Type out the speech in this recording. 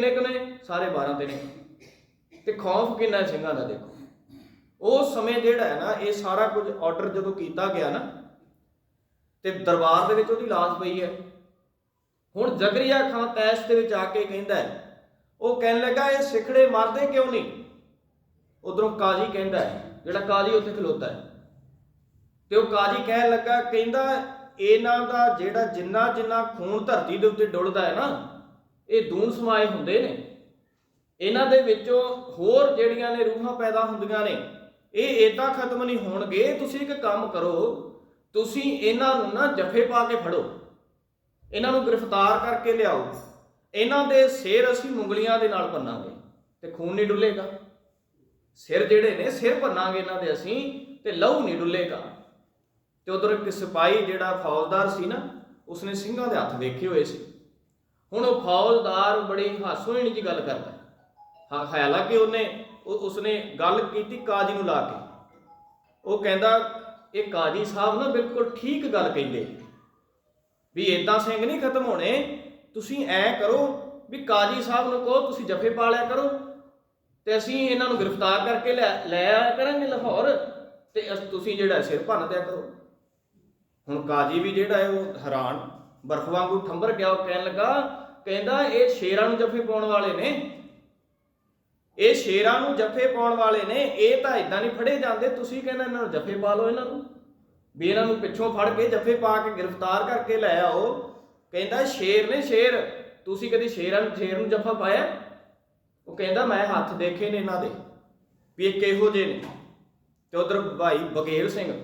ਕਿੰਨੇ ਕੁ ਨੇ? ਸਾਰੇ 12 ਤੇ ਨੇ। ਤੇ ਖੌਫ ਕਿੰਨਾ ਸਿੰਘਾਂ ਦਾ ਦੇਖੋ। ਉਸ ਸਮੇਂ ਜਿਹੜਾ ਹੈ ਨਾ, ਇਹ ਸਾਰਾ ਕੁਝ ਆਰਡਰ ਜਦੋਂ ਕੀਤਾ ਗਿਆ ਨਾ, ਤੇ ਦਰਬਾਰ ਦੇ ਵਿੱਚ ਉਹਦੀ ਲਾਸ਼ ਪਈ ਹੈ। ਹੁਣ ਜ਼ਕਰੀਆ ਖਾਨ ਤੈਸ਼ ਦੇ ਵਿੱਚ ਆ ਕੇ ਕਹਿੰਦਾ ਉਹ ਕਹਿਣ ਲੱਗਾ, ਇਹ ਸਿਖੜੇ ਮਰਦੇ ਕਿਉਂ ਨਹੀਂ? ਉਧਰੋਂ ਕਾਜੀ ਕਹਿੰਦਾ ਜਿਹੜਾ ਕਾਜੀ ਉੱਥੇ ਖਲੋਤਾ ਹੈ। ਤੇ ਉਹ ਕਾਜੀ ਕਹਿਣ ਲੱਗਾ, ਕਹਿੰਦਾ, ਇਹਨਾਂ ਦਾ ਜਿਹੜਾ ਜਿੰਨਾ ਜਿੰਨਾ ਖੂਨ ਧਰਤੀ ਦੇ ਉੱਤੇ ਡੁੱਲਦਾ ਹੈ ਨਾ ਇਹ ਦੂਨ ਸਮਾਏ ਹੁੰਦੇ ਨੇ। ਇਹਨਾਂ ਦੇ ਵਿੱਚੋਂ ਹੋਰ ਜਿਹੜੀਆਂ ਨੇ ਰੂਹਾਂ ਪੈਦਾ ਹੁੰਦੀਆਂ ਨੇ, ਇਹ ਏਦਾਂ ਖਤਮ ਨਹੀਂ ਹੋਣਗੇ। ਤੁਸੀਂ ਇੱਕ ਕੰਮ ਕਰੋ, ਤੁਸੀਂ ਇਹਨਾਂ ਨੂੰ ਨਾ ਜੱਫੇ ਪਾ ਕੇ ਫੜੋ। ਇਹਨਾਂ ਨੂੰ ਗ੍ਰਿਫਤਾਰ ਕਰਕੇ ਲਿਆਓ। ਇਹਨਾਂ ਦੇ ਸਿਰ ਅਸੀਂ ਮੁੰਗਲੀਆਂ ਦੇ ਨਾਲ ਭੰਨਾਂਗੇ ਤੇ ਖੂਨ ਨਹੀਂ ਡੁੱਲੇਗਾ। ਸਿਰ ਜਿਹੜੇ ਨੇ, ਸਿਰ ਭੰਨਾਂਗੇ ਇਹਨਾਂ ਦੇ ਅਸੀਂ ਤੇ ਲਹੂ ਨਹੀਂ ਡੁੱਲੇਗਾ। ਤੇ ਉਧਰ ਇੱਕ ਸਿਪਾਹੀ ਜਿਹੜਾ ਫੌਜਦਾਰ ਸੀ ਨਾ, ਉਸਨੇ ਸਿੰਘਾਂ ਦੇ ਹੱਥ ਵੇਖੇ ਹੋਏ ਸੀ। ਹੁਣ ਉਹ ਫੌਜਦਾਰ ਬੜੀ ਹਾਸੋਹੀਣੀ ਜੀ ਗੱਲ ਕਰਦਾ। ਹਾਂ ਹਾਲਾਂਕਿ ਉਹਨੇ, ਉਹ- ਉਸਨੇ ਗੱਲ ਕੀਤੀ ਕਾਜੀ ਨੂੰ ਲਾ ਕੇ। ਉਹ ਕਹਿੰਦਾ, ਇਹ ਕਾਜੀ ਸਾਹਿਬ ਨਾ ਬਿਲਕੁਲ ਠੀਕ ਗੱਲ ਕਹਿੰਦੇ। ਵੀ ਇਦਾਂ ਸਿੰਘ ਨਹੀਂ ਖਤਮ ਹੋਣੇ। ਤੁਸੀਂ ਐ ਕਰੋ ਵੀ ਕਾਜੀ ਸਾਹਿਬ ਨੂੰ ਕਹੋ, ਤੁਸੀਂ ਜੱਫੇ ਪਾ ਲਿਆ ਕਰੋ। ਤੇ ਅਸੀਂ ਇਹਨਾਂ ਨੂੰ ਗ੍ਰਿਫਤਾਰ ਕਰਕੇ ਲੈ ਲੈ ਆਇਆ ਕਰਾਂਗੇ ਲਾਹੌਰ। ਤੇ ਅਸ- ਤੁਸੀਂ ਜਿਹੜਾ ਸਿਰ ਭੰਨ ਦਿਆ ਕਰੋ। ਹੁਣ ਕਾਜੀ ਵੀ ਜਿਹੜਾ ਹੈ ਉਹ ਹੈਰਾਨ, ਬਰਫ਼ ਵਾਂਗੂ ਠੰਬਰ ਗਿਆ, ਉਹ ਕਹਿਣ ਲੱਗਾ ਕਹਿੰਦਾ ਇਹ ਸ਼ੇਰਾਂ ਨੂੰ ਜੱਫੇ ਪਾਉਣ ਵਾਲੇ ਨੇ। ਇਹ ਸ਼ੇਰਾਂ ਨੂੰ ਜੱਫੇ ਪਾਉਣ ਵਾਲੇ ਨੇ। ਇਹ ਤਾਂ ਇਦਾਂ ਨਹੀਂ ਫੜੇ ਜਾਂਦੇ। ਤੁਸੀਂ ਕਹਿੰਦਾ ਇਹਨਾਂ ਨੂੰ ਜੱਫੇ ਪਾ ਲਓ ਇਹਨਾਂ ਨੂੰ। ਵੀ ਇਹਨਾਂ ਨੂੰ ਪਿੱਛੋਂ ਫੜ ਕੇ ਜੱਫੇ ਪਾ ਕੇ ਗ੍ਰਿਫਤਾਰ ਕਰਕੇ ਲੈ ਆਓ। ਕਹਿੰਦਾ ਸ਼ੇਰ ਨੇ ਸ਼ੇਰ, ਤੁਸੀਂ ਕਦੀ ਸ਼ੇਰਾਂ ਨੂੰ ਸ਼ੇਰ ਨੂੰ ਜੱਫਾ ਪਾਇਆ? ਉਹ ਕਹਿੰਦਾ ਮੈਂ ਹੱਥ ਦੇਖੇ ਨੇ ਇਹਨਾਂ ਦੇ, ਵੀ ਇਹ ਕਿਹੋ ਜਿਹੇ ਨੇ। ਤੇ ਉਧਰ ਭਾਈ ਬਗੇਲ ਸਿੰਘ